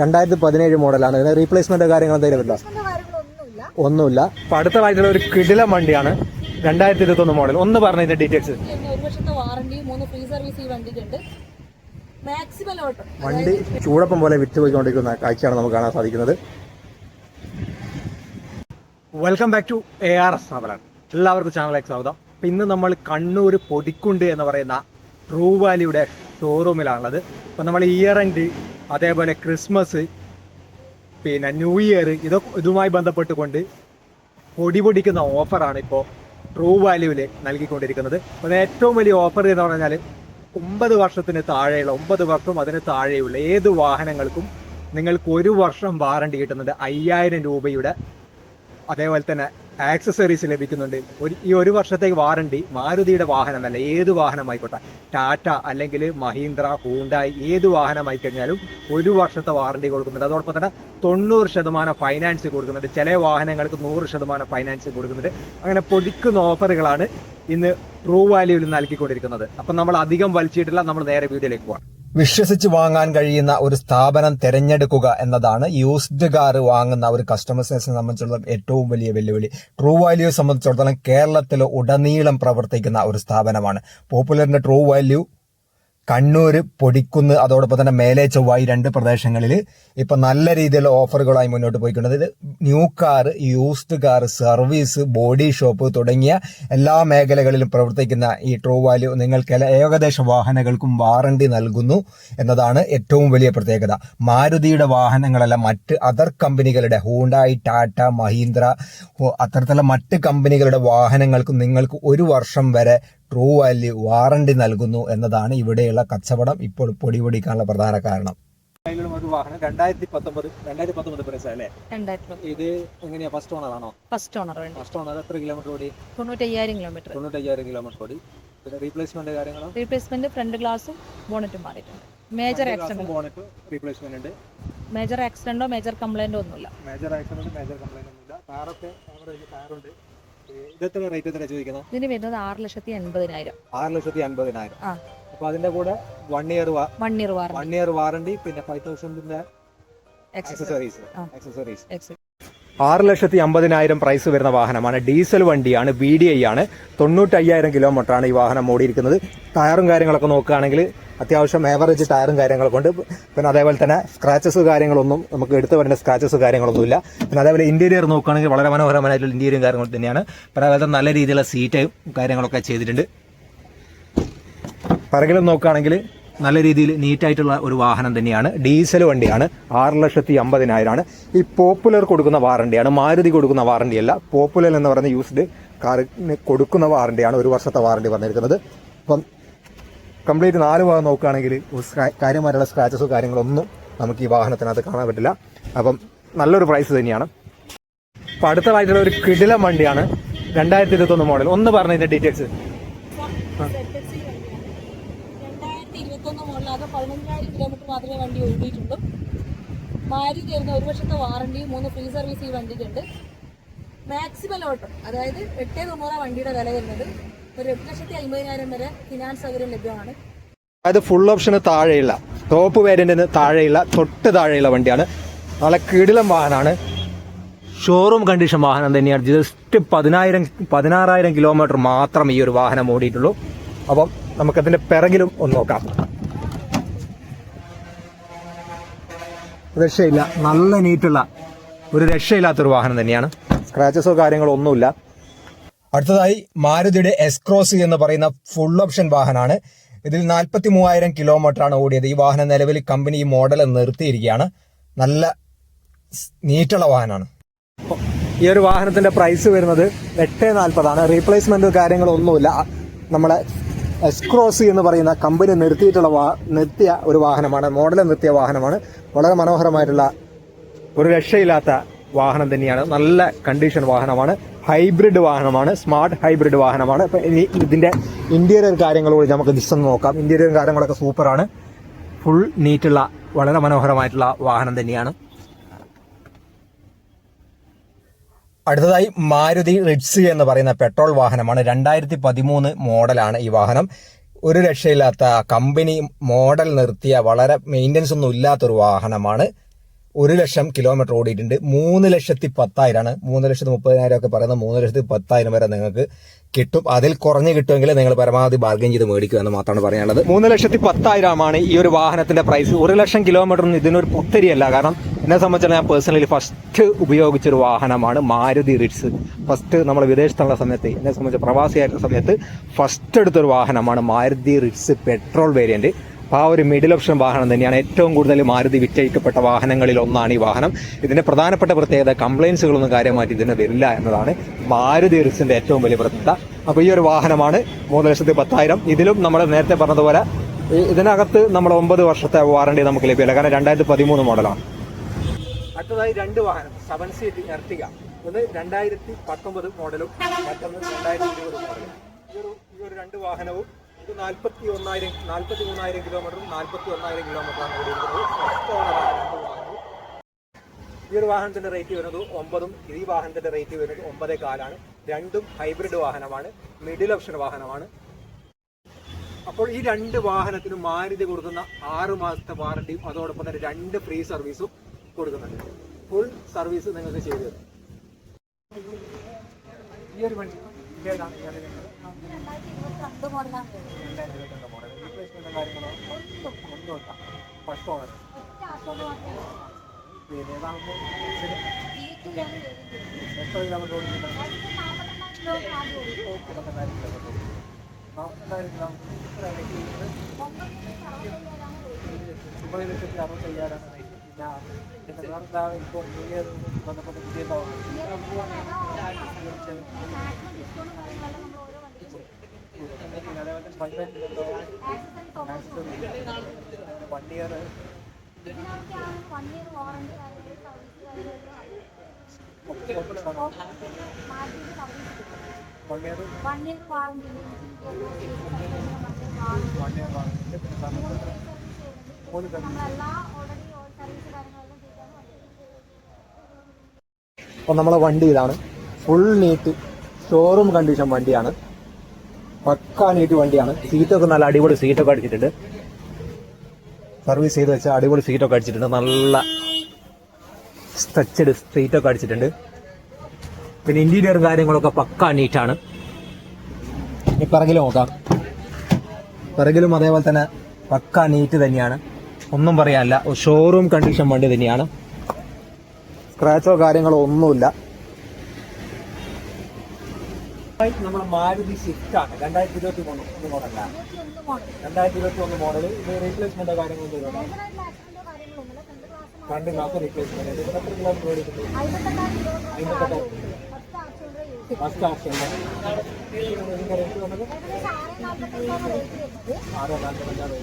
രണ്ടായിരത്തി പതിനേഴ് മോഡലാണ്. ഇതിന് റീപ്ലേസ്മെന്റ് കാര്യങ്ങൾ എന്തെങ്കിലും ഉണ്ടോ? കാര്യങ്ങളൊന്നുമില്ല. ഒന്നുമില്ല. അപ്പൊ അടുത്തതായിട്ടുള്ള ഒരു കിടിലം വണ്ടിയാണ് രണ്ടായിരത്തി ഇരുപത്തി ഒന്ന് മോഡൽ ഒന്ന് പറഞ്ഞ ഇതിന്റെ ഡീറ്റെയിൽസ് ഒരു വർഷത്തെ വാറണ്ടി മൂന്ന് ഫ്രീ സർവീസ് ഈ വണ്ടിക്കുണ്ട് മാക്സിമം വണ്ടി ചൂടപ്പം പോലെ വിറ്റ് പോയിക്കൊണ്ടിരിക്കുന്ന കാഴ്ചയാണ് നമുക്ക് കാണാൻ സാധിക്കുന്നത്. Welcome back to A R S എല്ലാവർക്കും ചാനലിലേക്ക് സ്വാഗതം. അപ്പൊ ഇന്ന് നമ്മൾ കണ്ണൂർ പൊടിക്കുണ്ട് എന്ന് പറയുന്ന ട്രൂ വാലിയുടെ ഷോറൂമിലാണുള്ളത് അപ്പൊ നമ്മൾ ഇയർ എൻഡ് അതേപോലെ ക്രിസ്മസ് പിന്നെ ന്യൂ ഇയർ ഇതൊക്കെ ഇതുമായി ബന്ധപ്പെട്ടുകൊണ്ട് പൊടിപൊടിക്കുന്ന ഓഫറാണ് ഇപ്പോൾ ട്രൂ വാല്യൂവിൽ നൽകിക്കൊണ്ടിരിക്കുന്നത്. അപ്പോൾ ഏറ്റവും വലിയ ഓഫർ എന്ന് പറഞ്ഞാൽ ഒമ്പത് വർഷത്തിന് താഴെയുള്ള ഒമ്പത് വർഷം അതിന് താഴെയുള്ള ഏത് വാഹനങ്ങൾക്കും നിങ്ങൾക്ക് ഒരു വർഷം വാറണ്ടി കിട്ടുന്നത് അയ്യായിരം രൂപയുടെ. അതേപോലെ തന്നെ ആക്സസറീസ് ലഭിക്കുന്നുണ്ട്. ഒരു ഈ ഒരു വർഷത്തേക്ക് വാറണ്ടി മാരുതിയുടെ വാഹനം അല്ല ഏത് വാഹനമായിക്കോട്ടെ ടാറ്റ അല്ലെങ്കിൽ മഹീന്ദ്ര ഹൂണ്ടായി ഏത് വാഹനമായി കഴിഞ്ഞാലും ഒരു വർഷത്തെ വാറണ്ടി കൊടുക്കുന്നുണ്ട്. അതോടൊപ്പം തന്നെ തൊണ്ണൂറ് ശതമാനം ഫൈനാൻസ് കൊടുക്കുന്നുണ്ട്. ചില വാഹനങ്ങൾക്ക് നൂറ് ശതമാനം ഫൈനാൻസ് കൊടുക്കുന്നുണ്ട്. അങ്ങനെ പൊടിക്കുന്ന ഓഫറുകളാണ് ഇന്ന് ട്രൂ വാല്യൂവിൽ നൽകിക്കൊണ്ടിരിക്കുന്നത്. അപ്പം നമ്മൾ അധികം വലിച്ചിട്ടില്ല നമ്മൾ നേരെ വീഡിയോയിലേക്ക് പോകാം വിശ്വസിച്ച് വാങ്ങാൻ കഴിയുന്ന ഒരു സ്ഥാപനം തിരഞ്ഞെടുക്കുക എന്നതാണ് യൂസ്ഡ് കാർ വാങ്ങുന്ന ഒരു കസ്റ്റമേഴ്സിനെ സംബന്ധിച്ചിടത്തോളം ഏറ്റവും വലിയ വെല്ലുവിളി. ട്രൂ വാല്യൂ സംബന്ധിച്ചിടത്തോളം കേരളത്തിൽ ഉടനീളം പ്രവർത്തിക്കുന്ന ഒരു സ്ഥാപനമാണ്. പോപ്പുലറിന്റെ ട്രൂ വാല്യൂ കണ്ണൂര് പൊടിക്കുന്ന് അതോടൊപ്പം തന്നെ മേലെ ചൊവ്വായി രണ്ട് പ്രദേശങ്ങളിൽ ഇപ്പൊ നല്ല രീതിയിലുള്ള ഓഫറുകളായി മുന്നോട്ട് പോയിക്കുന്നത് new car used car service body shop തുടങ്ങിയ എല്ലാ മേഖലകളിലും പ്രവർത്തിക്കുന്ന ഈ ട്രൂ വാല്യൂ നിങ്ങൾക്ക് ഏകദേശ വാഹനങ്ങൾക്കും വാറണ്ടി നൽകുന്നു എന്നതാണ് ഏറ്റവും വലിയ പ്രത്യേകത. മാരുതിയുടെ വാഹനങ്ങളല്ല മറ്റ് അതർ കമ്പനികളുടെ ഹൂണ്ടായി ടാറ്റ മഹീന്ദ്ര അത്തരത്തിലുള്ള മറ്റ് കമ്പനികളുടെ വാഹനങ്ങൾക്കും നിങ്ങൾക്ക് ഒരു വർഷം വരെ ട്രൂ വാല്യൂ വാറണ്ടി നൽകുന്നു എന്നതാണ് ഇവിടെയുള്ള കച്ചവടം ഇപ്പോൾ പൊടി പൊടിക്കാനുള്ള പ്രധാന കാരണം. ഒരു വാഹനം രണ്ടായിരത്തി പത്തൊമ്പത് രണ്ടായിരത്തി പത്തൊമ്പത് പ്രൈസ് അല്ലേ ഇത് എങ്ങനെയാ? ഫസ്റ്റ് ഓണറാണോ ഫസ്റ്റ് ഓണർ ഫസ്റ്റ് ഓണർ എത്ര കിലോമീറ്റർ ഓടി? തൊണ്ണൂറ്റയ്യായിരം കിലോമീറ്റർ തൊണ്ണൂറ്റയ്യായിരം കിലോമീറ്റർ ഓടി. പിന്നെ റീപ്ലേസ്മെന്റ് കാര്യങ്ങളോ? റീപ്ലേസ്മെന്റ് ഫ്രണ്ട് ഗ്ലാസും ബോണറ്റും മാറിയിട്ടുണ്ട്. മേജർ ആക്സിഡന്റ് ബോണറ്റ് റീപ്ലേസ്മെന്റ് ഉണ്ട്. മേജർ ആക്സിഡന്റോ മേജർ കംപ്ലൈന്റോ ഒന്നുമില്ല. മേജർ ആക്സിഡന്റ് മേജർ കംപ്ലൈന്റ് ഒന്നുമില്ല. കാറൊക്കെ ആവറേജ് കാറുണ്ട് ഇതെത്ര റേറ്റ് എത്ര ചോദിക്കുന്നത് ഇതിന് വരുന്നത് ആറ് ലക്ഷത്തി എൺപതിനായിരം ആറ് ലക്ഷത്തി അൻപതിനായിരം. ആ. അപ്പൊ അതിന്റെ കൂടെ one year one year warranty one year warranty പിന്നെ ഫൈവ് തൗസൻഡിന്റെ എക്സസറീസ് ആ. ആക്സസറീസ് ആറ് ലക്ഷത്തി അമ്പതിനായിരം പ്രൈസ് വരുന്ന വാഹനമാണ്. ഡീസൽ വണ്ടിയാണ് ബി ഡി ഐ ആണ്. തൊണ്ണൂറ്റയ്യായിരം കിലോമീറ്റർ ആണ് ഈ വാഹനം ഓടിയിരിക്കുന്നത്. ടയറും കാര്യങ്ങളൊക്കെ നോക്കുകയാണെങ്കിൽ അത്യാവശ്യം ആവറേജ് ടയറും കാര്യങ്ങളൊക്കെ ഉണ്ട്. പിന്നെ അതേപോലെ തന്നെ സ്ക്രാച്ചസ് കാര്യങ്ങളൊന്നും നമുക്ക് എടുത്തു വരേണ്ട സ്ക്രാച്ചസ് കാര്യങ്ങളൊന്നും ഇല്ല പിന്നെ അതേപോലെ ഇന്റീരിയർ നോക്കുകയാണെങ്കിൽ വളരെ മനോഹരമായിട്ടുള്ള ഇന്റീരിയറും കാര്യങ്ങൾ തന്നെയാണ്. പിന്നെ അതേപോലെ നല്ല രീതിയിലുള്ള സീറ്റ് കാര്യങ്ങളൊക്കെ ചെയ്തിട്ടുണ്ട്. പിറകിലും നോക്കുകയാണെങ്കിൽ നല്ല രീതിയിൽ നീറ്റായിട്ടുള്ള ഒരു വാഹനം തന്നെയാണ്. ഡീസൽ വണ്ടിയാണ്. ആറ് ലക്ഷത്തി അമ്പതിനായിരമാണ് ഈ പോപ്പുലർ കൊടുക്കുന്ന വാറണ്ടിയാണ്. മാരുതി കൊടുക്കുന്ന വാറണ്ടിയല്ല. പോപ്പുലർ എന്ന് പറയുന്ന യൂസ്ഡ് കാറിന് കൊടുക്കുന്ന വാറണ്ടിയാണ് ഒരു വർഷത്തെ വാറണ്ടി പറഞ്ഞിരിക്കുന്നത് അപ്പം കംപ്ലീറ്റ് നാല് ഭാഗം നോക്കുകയാണെങ്കിൽ കാര്യമായിട്ടുള്ള സ്ക്രാച്ചസോ കാര്യങ്ങളൊന്നും നമുക്ക് ഈ വാഹനത്തിനകത്ത് കാണാൻ പറ്റില്ല. അപ്പം നല്ലൊരു പ്രൈസ് തന്നെയാണ്. അപ്പം അടുത്തതായിട്ടുള്ള ഒരു കിടിലം വണ്ടിയാണ്. രണ്ടായിരത്തി ഇരുപത്തൊന്ന് മോഡൽ ഒന്ന് പറഞ്ഞതിന്റെ ഡീറ്റെയിൽസ് പതിനഞ്ചായിരം കിലോമീറ്റർ മാത്രമേ വണ്ടി ഓടിയിട്ടുള്ളൂ മാരി തരുന്ന ഒരു വർഷത്തെ വാറണ്ടി മൂന്ന് ഫ്രീ സർവീസ് ഈ വണ്ടിക്കുണ്ട്. മാക്സിമം ഓട്ടം അതായത് എട്ട് തൊണ്ണൂറാണ് വണ്ടിയുടെ വില വരുന്നത്. ഒരു എട്ട് ലക്ഷത്തി അമ്പതിനായിരം വരെ ഫിനാൻസ് സൗകര്യം ലഭ്യമാണ്. അത് ഫുൾ ഓപ്ഷന് താഴെയുള്ള ടോപ്പ് വേരിയന്റിന് താഴെയുള്ള തൊട്ട് താഴെയുള്ള വണ്ടിയാണ്. നല്ല കിടിലം വാഹനമാണ്. ഷോറൂം കണ്ടീഷൻ വാഹനം തന്നെയാണ്. ജസ്റ്റ് പതിനായിരം പതിനാറായിരം കിലോമീറ്റർ മാത്രം ഈ ഒരു വാഹനം ഓടിയിട്ടുള്ളൂ. അപ്പം നമുക്കതിന്റെ പിറകിലും ഒന്ന് നോക്കാം. രക്ഷയില്ല. നല്ല നീറ്റുള്ള ഒരു രക്ഷയില്ലാത്തൊരു വാഹനം തന്നെയാണ്. സ്ക്രാച്ചസോ കാര്യങ്ങളോ ഒന്നുമില്ല. അടുത്തതായി മാരുതിയുടെ എസ്ക്രോസ് എന്ന് പറയുന്ന ഫുൾ ഓപ്ഷൻ വാഹനമാണ്. ഇതിൽ നാൽപ്പത്തി മൂവായിരം ആണ് ഓടിയത്. ഈ വാഹനം നിലവിൽ കമ്പനി ഈ മോഡൽ നിർത്തിയിരിക്കുകയാണ്. നല്ല നീറ്റുള്ള വാഹനമാണ്. ഈ ഒരു വാഹനത്തിന്റെ പ്രൈസ് വരുന്നത് എട്ട് നാൽപ്പതാണ് റീപ്ലേസ്മെന്റ് കാര്യങ്ങളൊന്നുമില്ല. നമ്മളെ എസ്ക്രോസ് എന്ന് പറയുന്ന കമ്പനി നിർത്തിയിട്ടുള്ള വാ നിർത്തിയ ഒരു വാഹനമാണ് മോഡൽ നിർത്തിയ വാഹനമാണ്. വളരെ മനോഹരമായിട്ടുള്ള ഒരു രക്ഷയില്ലാത്ത വാഹനം തന്നെയാണ്. നല്ല കണ്ടീഷൻ വാഹനമാണ്. ഹൈബ്രിഡ് വാഹനമാണ്. സ്മാർട്ട് ഹൈബ്രിഡ് വാഹനമാണ്. അപ്പൊ ഇനി ഇതിന്റെ ഇന്റീരിയർ കാര്യങ്ങളോട് നമുക്ക് ജസ്റ്റ് നോക്കാം. ഇന്റീരിയർ കാര്യങ്ങളൊക്കെ സൂപ്പറാണ് ഫുൾ നീറ്റുള്ള വളരെ മനോഹരമായിട്ടുള്ള വാഹനം തന്നെയാണ്. അടുത്തതായി മാരുതി റിറ്റ്സ് എന്ന് പറയുന്ന പെട്രോൾ വാഹനമാണ്. രണ്ടായിരത്തി പതിമൂന്ന് മോഡലാണ് ഈ വാഹനം. ഒരു രക്ഷയില്ലാത്ത കമ്പനി മോഡൽ നിർത്തിയ വളരെ മെയിന്റനൻസ് ഒന്നും ഇല്ലാത്തൊരു വാഹനമാണ്. ഒരു ലക്ഷം കിലോമീറ്റർ ഓടിയിട്ടുണ്ട്. മൂന്ന് ലക്ഷത്തി പത്തായിരമാണ് മൂന്ന് ലക്ഷത്തി മുപ്പതിനായിരം ഒക്കെ പറയുന്നത് മൂന്ന് ലക്ഷത്തി പത്തായിരം വരെ നിങ്ങൾക്ക് കിട്ടും. അതിൽ കുറഞ്ഞ് കിട്ടുമെങ്കിൽ നിങ്ങൾ പരമാവധി ബാർഗൈൻ ചെയ്ത് മേടിക്കുക എന്ന് മാത്രമാണ് പറയാനുള്ളത്. മൂന്ന് ലക്ഷത്തി പത്തായിരമാണ് ഈ ഒരു വാഹനത്തിന്റെ പ്രൈസ് ഒരു ലക്ഷം കിലോമീറ്ററിന് ഇതിനൊരു പുത്തരിയല്ല. കാരണം എന്നെ സംബന്ധിച്ചാൽ ഞാൻ പേഴ്സണലി ഫസ്റ്റ് ഉപയോഗിച്ചൊരു വാഹനമാണ് മാരുതി റിറ്റ്സ് ഫസ്റ്റ് നമ്മൾ വിദേശത്തുള്ള സമയത്ത് എന്നെ സംബന്ധിച്ച് പ്രവാസിയായിരുന്ന സമയത്ത് ഫസ്റ്റ് എടുത്തൊരു വാഹനമാണ് മാരുതി റിറ്റ്സ് പെട്രോൾ വേരിയന്റ് അപ്പോൾ ആ ഒരു മിഡിൽ ഓപ്ഷൻ വാഹനം തന്നെയാണ് ഏറ്റവും കൂടുതൽ മാരുതി വിറ്റഴിക്കപ്പെട്ട വാഹനങ്ങളിൽ ഒന്നാണ് ഈ വാഹനം. ഇതിന്റെ പ്രധാനപ്പെട്ട പ്രത്യേകത കംപ്ലയിൻസുകളൊന്നും കാര്യമായിട്ട് ഇതിന് വരില്ല എന്നതാണ് മാരുതി റിസിന്റെ ഏറ്റവും വലിയ പ്രത്യേകത. അപ്പോൾ ഈ ഒരു വാഹനമാണ് മൂന്ന് ലക്ഷത്തി പത്തായിരം. ഇതിലും നമ്മൾ നേരത്തെ പറഞ്ഞതുപോലെ ഇതിനകത്ത് നമ്മൾ ഒമ്പത് വർഷത്തെ വാറണ്ടി നമുക്ക് ലഭ്യമല്ല കാരണം രണ്ടായിരത്തി പതിമൂന്ന് മോഡലാണ്. അടുത്തതായി രണ്ട് വാഹനം സെവൻ സീറ്റ് എർട്ടിക ഒന്ന് രണ്ടായിരത്തി പത്തൊമ്പത് മോഡലും മറ്റൊന്ന് രണ്ടായിരത്തി ഇരുപത് മോഡലും. ഈ ഒരു ഈ ഒരു രണ്ട് വാഹനവും ഇത് നാൽപ്പത്തി ഒന്നായിരം നാൽപ്പത്തി മൂന്നായിരം കിലോമീറ്ററും നാൽപ്പത്തി ഒന്നായിരം കിലോമീറ്ററാണ് ഓടിയിരിക്കുന്നത് ഫസ്റ്റ് ഓണറാണ് ഈ ഒരു വാഹനത്തിന്റെ റേറ്റ് വരുന്നത് ഒമ്പതും ഈ വാഹനത്തിന്റെ റേറ്റ് വരുന്നത് ഒമ്പതേ കാലാണ്. രണ്ടും ഹൈബ്രിഡ് വാഹനമാണ് മിഡിൽ ഓപ്ഷൻ വാഹനമാണ്. അപ്പോൾ ഈ രണ്ട് വാഹനത്തിന് മാരുതി കൊടുക്കുന്ന ആറ് മാസത്തെ വാറണ്ടിയും അതോടൊപ്പം തന്നെ രണ്ട് ഫ്രീ സർവീസും കൊടുക്കുന്നുണ്ട്. ഫുൾ സർവീസ് നിങ്ങൾക്ക് ചെയ്തു തരും. ഈ ഒരു വണ്ടി ഒരു വണ്ടി. രണ്ട് മോഡലാണ് രണ്ടായിരത്തി ഇരുപത്തിരണ്ട് model. Replacement കാര്യങ്ങളോ? ഒന്നുമില്ല. First owner. പിന്നെ ഇതാകുമ്പോൾ ശരി. എത്ര കിലോമീറ്റർ ഓടിക്കുന്നത് മുപ്പത് ലക്ഷത്തി അറുപത്തയ്യായിരം പിന്നെ പിന്നെ വേറെന്താ ഇപ്പോൾ പുതിയ ബന്ധപ്പെട്ട പുതിയ നമ്മളെല്ലാ ഓൾറെഡി നമ്മളെ വണ്ടി ഇതാണ്. ഫുൾ നീറ്റ് ഷോറൂം കണ്ടീഷൻ വണ്ടിയാണ്. പക്കാ നീറ്റ് വണ്ടിയാണ്. സീറ്റൊക്കെ നല്ല അടിപൊളി സീറ്റൊക്കെ അടിച്ചിട്ടുണ്ട്. സർവീസ് ചെയ്ത് വെച്ച അടിപൊളി സീറ്റൊക്കെ അടിച്ചിട്ടുണ്ട്. നല്ല സ്ട്രെച്ചഡ് സീറ്റൊക്കെ അടിച്ചിട്ടുണ്ട്. പിന്നെ ഇന്റീരിയർ കാര്യങ്ങളൊക്കെ പക്കാ നീറ്റാണ് ഇനി പിറകിലും നോക്കാം. പിറകിലും അതേപോലെ തന്നെ പക്കാ നീറ്റ് തന്നെയാണ്. ഒന്നും പറയാനില്ല. ഷോറൂം കണ്ടീഷൻ വണ്ടി തന്നെയാണ്. സ്ക്രാച്ചോ കാര്യങ്ങളോ ഒന്നുമില്ല. നമ്മൾ മാരുതി സ്വിഫ്റ്റ് ആണ്. രണ്ടായിരത്തി ഇരുപത്തി മൂന്ന് ഒന്ന് മോഡല ഇരുപത്തിയൊന്ന് മോഡൽ രണ്ടായിരത്തി ഇരുപത്തി ഒന്ന് മോഡൽ ഇത് റീപ്ലേസ്മെന്റ് കാര്യങ്ങളൊന്നും ചെയ്തോ രണ്ട് മാസം റീപ്ലേസ്മെന്റ് എത്ര കിലോമീറ്റർ ഓടിക്കുന്നത് അമ്പത്തെട്ടായിരം ഫസ്റ്റ് ഏകദേശം ആറ് നാൽപ്പത്തഞ്ചാറ്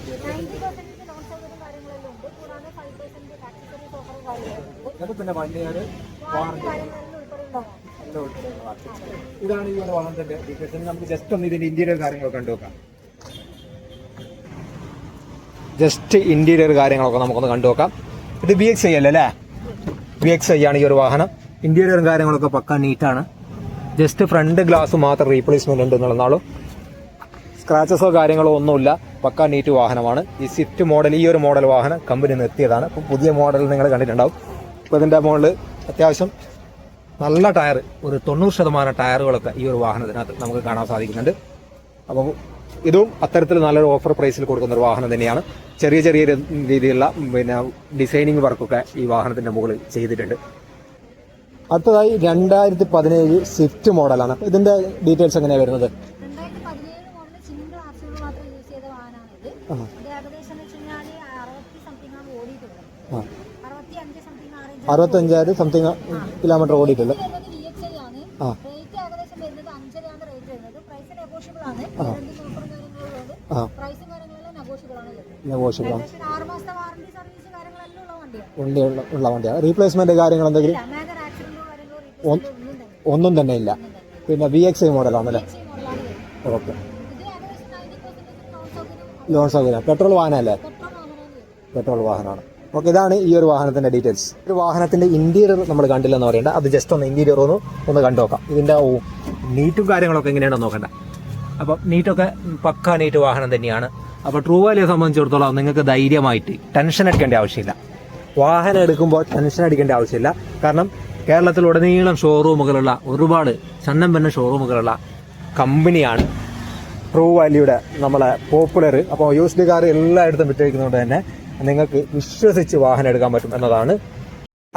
എന്നിട്ട് പിന്നെ ഇയർ വാറണ്ടി ഇതാണ് ഈ ഒരു വാഹനത്തിന്റെ ഡീറ്റെയിൽസ് നമുക്ക് ജസ്റ്റ് ഒന്ന് ഇതിന്റെ ഇന്റീരിയർ കാര്യങ്ങളൊക്കെ കണ്ടു നോക്കാം. ജസ്റ്റ് ഇന്റീരിയർ കാര്യങ്ങളൊക്കെ നമുക്കൊന്ന് കണ്ടു നോക്കാം. ഇത് ബി എക്സ് ഐ അല്ലേ? ബി എക്സ് ഐ ആണ് ഈ ഒരു വാഹനം. ഇന്റീരിയറും കാര്യങ്ങളൊക്കെ പക്ക നീറ്റാണ് ജസ്റ്റ് ഫ്രണ്ട് ഗ്ലാസ് മാത്രം റീപ്ലേസ്മെന്റ് ഉണ്ട് എന്നുള്ളതാളും സ്ക്രാച്ചസോ കാര്യങ്ങളോ ഒന്നുമില്ല. പക്ക നീറ്റ് വാഹനമാണ്. ഈ സ്വിഫ്റ്റ് മോഡൽ ഈ ഒരു മോഡൽ വാഹനം കമ്പനി നിർത്തിയതാണ് അപ്പം പുതിയ മോഡൽ നിങ്ങൾ കണ്ടിട്ടുണ്ടാവും. അപ്പോൾ ഇതിന്റെ മോഡൽ അത്യാവശ്യം നല്ല ടയർ ഒരു തൊണ്ണൂറ് ശതമാനം ടയറുകളൊക്കെ ഈ ഒരു വാഹനത്തിനകത്ത് നമുക്ക് കാണാൻ സാധിക്കുന്നുണ്ട്. അപ്പോൾ ഇതും അത്തരത്തിൽ നല്ലൊരു ഓഫർ പ്രൈസിൽ കൊടുക്കുന്ന ഒരു വാഹനം തന്നെയാണ്. ചെറിയ ചെറിയ രീതിയിലുള്ള പിന്നെ ഡിസൈനിങ് വർക്കൊക്കെ ഈ വാഹനത്തിന്റെ മുകളിൽ ചെയ്തിട്ടുണ്ട്. അടുത്തതായി രണ്ടായിരത്തി പതിനേഴ് സ്വിഫ്റ്റ് മോഡലാണ്. അപ്പോൾ ഇതിന്റെ ഡീറ്റെയിൽസ് എങ്ങനെയാണ് വരുന്നത്? അറുപത്തഞ്ചായിരം സംതിങ് കിലോമീറ്റർ ഓടിയിട്ടുണ്ട്. വി ആ. ആ. നെഗോഷ്യബിൾ ആണ് വണ്ടി ഉള്ള വണ്ടിയാണ് റീപ്ലേസ്മെന്റ് കാര്യങ്ങൾ എന്തെങ്കിലും? ഒന്നും തന്നെ. ഇല്ല. പിന്നെ ബി എക്സ് ഐ മോഡലാണല്ലേ വി ഓക്കെ ലോൺ സൗകര്യം പെട്രോൾ വാഹനമല്ലേ? പെട്രോൾ വാഹനമാണ്. ഓക്കെ ഇതാണ് ഈ ഒരു വാഹനത്തിന്റെ ഡീറ്റെയിൽസ് ഒരു വാഹനത്തിന്റെ ഇന്റീരിയർ നമ്മൾ കണ്ടില്ലെന്ന് പറയണ്ട. അത് ജസ്റ്റ് ഒന്ന് ഇന്റീരിയർ ഒന്ന് ഒന്ന് കണ്ടു നോക്കാം. ഇതിന്റെ നീറ്റും കാര്യങ്ങളൊക്കെ എങ്ങനെയാണെന്ന് നോക്കണ്ട. അപ്പം നീറ്റൊക്കെ പക്ക നീറ്റ് വാഹനം തന്നെയാണ്. അപ്പോൾ ട്രൂ വാലിയെ സംബന്ധിച്ചിടത്തോളം നിങ്ങൾക്ക് ധൈര്യമായിട്ട് ടെൻഷൻ അടിക്കേണ്ട ആവശ്യമില്ല. വാഹനം എടുക്കുമ്പോൾ ടെൻഷൻ അടിക്കേണ്ട ആവശ്യമില്ല. കാരണം കേരളത്തിലുടനീളം ഷോറൂമുകളുള്ള ഒരുപാട് ചന്നം പെണ്ണ ഷോറൂമുകളുള്ള കമ്പനിയാണ് ട്രൂ വാല്യൂടെ നമ്മളെ പോപ്പുലർ അപ്പോൾ യൂസ്ഡ് കാർ എല്ലായിടത്തും വിറ്റഴിക്കുന്നതുകൊണ്ട് തന്നെ നിങ്ങൾക്ക് വിശ്വസിച്ച് വാഹനം എടുക്കാൻ പറ്റും എന്നതാണ്.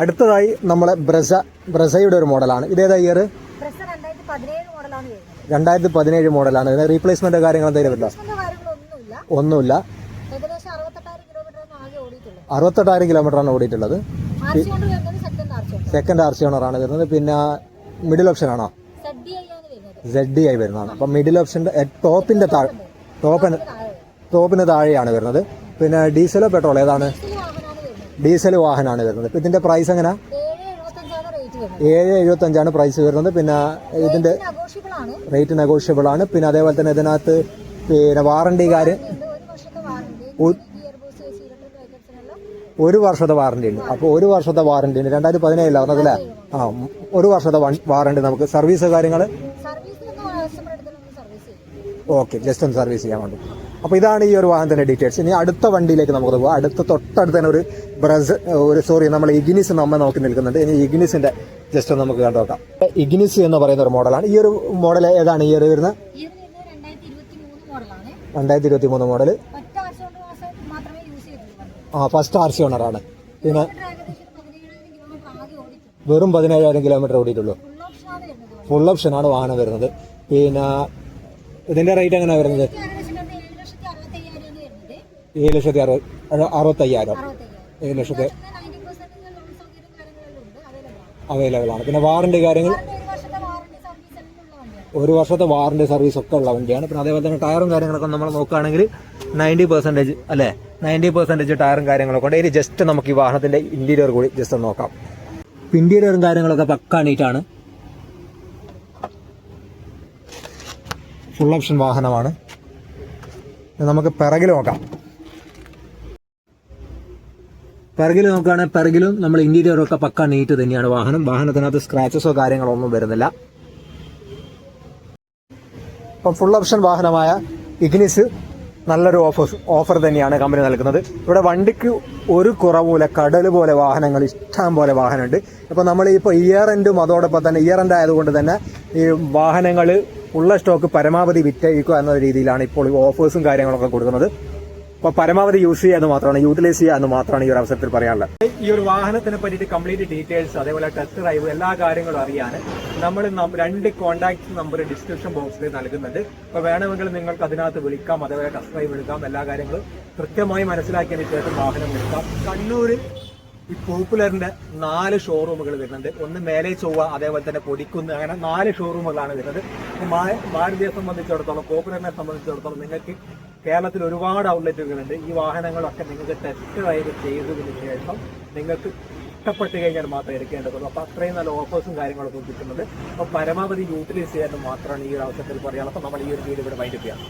അടുത്തതായി നമ്മളെ ബ്രസ ബ്രസയുടെ ഒരു മോഡലാണ്. ഇതേതാ ഇയർ രണ്ടായിരത്തി പതിനേഴ് മോഡലാണ് റീപ്ലേസ്മെന്റ് കാര്യങ്ങൾ എന്തെങ്കിലും ഇല്ല ഒന്നുമില്ല. അറുപത്തെട്ടായിരം കിലോമീറ്ററാണ് ഓടിയിട്ടുള്ളത്. സെക്കൻഡ് ആർസി ആർ സി ഓണറാണ് വരുന്നത് പിന്നെ മിഡിൽ ഓപ്ഷൻ ആണോ? സെഡ് ഡി ആയി വരുന്നതാണ്. അപ്പം മിഡിൽ ഓപ്ഷന്റെ ടോപ്പിന്റെ താഴെ ടോപ്പിന് ടോപ്പിന് താഴെയാണ് വരുന്നത്. പിന്നെ ഡീസലോ പെട്രോൾ ഏതാണ്? ഡീസൽ വാഹനമാണ് വരുന്നത്. ഇപ്പം ഇതിന്റെ പ്രൈസ് എങ്ങനെ? ഏഴ് എഴുപത്തഞ്ചാണ് പ്രൈസ് വരുന്നത്. പിന്നെ ഇതിന്റെ റേറ്റ് നെഗോഷ്യബിൾ ആണ്. പിന്നെ അതേപോലെ തന്നെ ഇതിനകത്ത് പിന്നെ വാറണ്ടി കാര്യം ഒരു വർഷത്തെ വാറണ്ടി ഉണ്ട്. അപ്പോൾ ഒരു വർഷത്തെ വാറണ്ടി ഉണ്ട്. രണ്ടായിരത്തി പതിനേഴില്ല പറഞ്ഞതല്ലേ ആ ഒരു വർഷത്തെ വാറണ്ടി നമുക്ക്. സർവീസ് കാര്യങ്ങൾ ഓക്കെ ജസ്റ്റ് ഒന്ന് സർവീസ് ചെയ്യാൻ വേണ്ടി. അപ്പോൾ ഇതാണ് ഈ ഒരു വാഹനത്തിന്റെ ഡീറ്റെയിൽസ് ഇനി അടുത്ത വണ്ടിയിലേക്ക് നമുക്ക് പോകാം അടുത്ത തൊട്ടടുത്ത് തന്നെ ഒരു ബ്രസ് ഒരു സോറി നമ്മൾ ഇഗ്നിസ് നമ്മൾ നോക്കി നിൽക്കുന്നുണ്ട്. ഇനി ഇഗ്നിസിന്റെ ജസ്റ്റ് ഒന്ന് നമുക്ക് കണ്ടു നോക്കാം. ഇഗ്നിസ് എന്ന് പറയുന്ന ഒരു മോഡലാണ് ഈ ഒരു മോഡൽ ഏതാണ്? ഈ ഒരു വരുന്നത്? രണ്ടായിരത്തി ഇരുപത്തി മൂന്ന് മോഡൽ ചെയ്തിട്ടുള്ളൂ. ആ ഫസ്റ്റ് ആർ സി ഓണറാണ് പിന്നെ വെറും പതിനേഴായിരം കിലോമീറ്റർ ഓടിയിട്ടുള്ളൂ. ഫുൾ ഓപ്ഷനാണ് വരുന്നത്. ഫുൾ ഓപ്ഷനാണ് വാഹനം വരുന്നത്. പിന്നെ ഇതിന്റെ റേറ്റ് എങ്ങനെയാണ് വരുന്നത്? ഏഴ് ലക്ഷത്തി അറുപത് അറുപത്തയ്യായിരം. ഏഴ് ലക്ഷത്തി അവൈലബിൾ ആണ് പിന്നെ വാറണ്ടി കാര്യങ്ങൾ ഒരു വർഷത്തെ വാറണ്ടി സർവീസ് എല്ലാം ഉള്ള വണ്ടിയാണ്. ഒരു വർഷത്തെ വാറണ്ടി സർവീസ് ഒക്കെ ഉള്ള വണ്ടിയാണ്. പിന്നെ അതേപോലെ തന്നെ ടയറും കാര്യങ്ങളൊക്കെ നമ്മൾ നോക്കുകയാണെങ്കിൽ നയന്റി പെർസെന്റേജ് അല്ലേ? നയന്റി പെർസെന്റേജ് ടയറും കാര്യങ്ങളൊക്കെ ഉണ്ട്. ഇനി ജസ്റ്റ് നമുക്ക് ഈ വാഹനത്തിന്റെ ഇന്റീരിയർ കൂടി ജസ്റ്റ് ഒന്ന് നോക്കാം. ഇന്റീരിയറും കാര്യങ്ങളൊക്കെ പക്കാണീറ്റാണ് ഫുൾ ഓപ്ഷൻ വാഹനമാണ്. നമുക്ക് പിറകിൽ നോക്കാം. പിറകിൽ നോക്കുകയാണെങ്കിൽ പിറകിലും നമ്മൾ ഇന്റീരിയർ ഒക്കെ പക്ക നീറ്റ് തന്നെയാണ്. വാഹനം വാഹനത്തിനകത്ത് സ്ക്രാച്ചസോ കാര്യങ്ങളോ ഒന്നും വരുന്നില്ല. ഇപ്പം ഫുൾ ഓപ്ഷൻ വാഹനമായ ഇഗ്നിസ് നല്ലൊരു ഓഫർ ഓഫർ തന്നെയാണ് കമ്പനി നൽകുന്നത്. ഇവിടെ വണ്ടിക്ക് ഒരു കുറവുമില്ല കടൽ പോലെ വാഹനങ്ങൾ ഇഷ്ടം പോലെ വാഹനമുണ്ട്. ഇപ്പോൾ നമ്മൾ ഇപ്പോൾ ഇയർ എൻഡും അതോടൊപ്പം തന്നെ ഇയർ എൻഡ് ആയതുകൊണ്ട് തന്നെ ഈ വാഹനങ്ങൾ ഉള്ള സ്റ്റോക്ക് പരമാവധി വിറ്റയിക്കുക എന്ന രീതിയിലാണ് ഇപ്പോൾ ഓഫേഴ്സും കാര്യങ്ങളൊക്കെ കൊടുക്കുന്നത്. അപ്പോൾ പരമാവധി യൂസ് ചെയ്യുക എന്ന് മാത്രമാണ് യൂട്ടിലൈസ് ചെയ്യുക എന്ന് മാത്രമാണ് ഈ ഒരു അവസരത്തിൽ പറയാനുള്ളത്. ഈ ഒരു വാഹനത്തിനെ പറ്റിയിട്ട് കംപ്ലീറ്റ് ഡീറ്റെയിൽസ് അതേപോലെ ടെസ്റ്റ് ഡ്രൈവ് എല്ലാ കാര്യങ്ങളും അറിയാൻ നമ്മൾ രണ്ട് കോൺടാക്ട് നമ്പർ ഡിസ്ക്രിപ്ഷൻ ബോക്സിൽ നൽകുന്നുണ്ട്. അപ്പോൾ വേണമെങ്കിൽ നിങ്ങൾക്ക് അതിനകത്ത് വിളിക്കാം അതേപോലെ ടെസ്റ്റ് ഡ്രൈവ് എടുക്കാം എല്ലാ കാര്യങ്ങളും കൃത്യമായി മനസ്സിലാക്കിയതിന് ശേഷം വാഹനം എടുക്കാം. കണ്ണൂർ ഈ പോപ്പുലറിന്റെ നാല് ഷോറൂമുകൾ വരുന്നുണ്ട്. ഒന്ന് മേലെ ചൊവ്വ അതേപോലെ തന്നെ പൊടിക്കുന്ന് അങ്ങനെ നാല് ഷോറൂമുകളാണ് വരുന്നത്. മാരുതിയെ സംബന്ധിച്ചിടത്തോളം പോപ്പുലറിനെ സംബന്ധിച്ചിടത്തോളം നിങ്ങൾക്ക് കേരളത്തിൽ ഒരുപാട് ഔട്ട്ലെറ്റുകളുണ്ട് ഈ വാഹനങ്ങളൊക്കെ നിങ്ങൾക്ക് ടെസ്റ്റ് ഡ്രൈവ് ചെയ്തതിന് ശേഷം നിങ്ങൾക്ക് ഇഷ്ടപ്പെട്ട് കഴിഞ്ഞാൽ മാത്രമേ എടുക്കേണ്ടതുള്ളൂ. അപ്പൊ അത്രയും നല്ല ഓഫേഴ്സും കാര്യങ്ങളൊക്കെ കിട്ടുന്നത് അപ്പൊ പരമാവധി യൂട്ടിലൈസ് ചെയ്യാൻ മാത്രമാണ് ഈ ഒരു അവസരത്തിൽ പറയാനുള്ളത്. നമ്മൾ ഈ ഒരു വീഡിയോ ഇവിടെ വൈകിട്ട് ചെയ്യാം.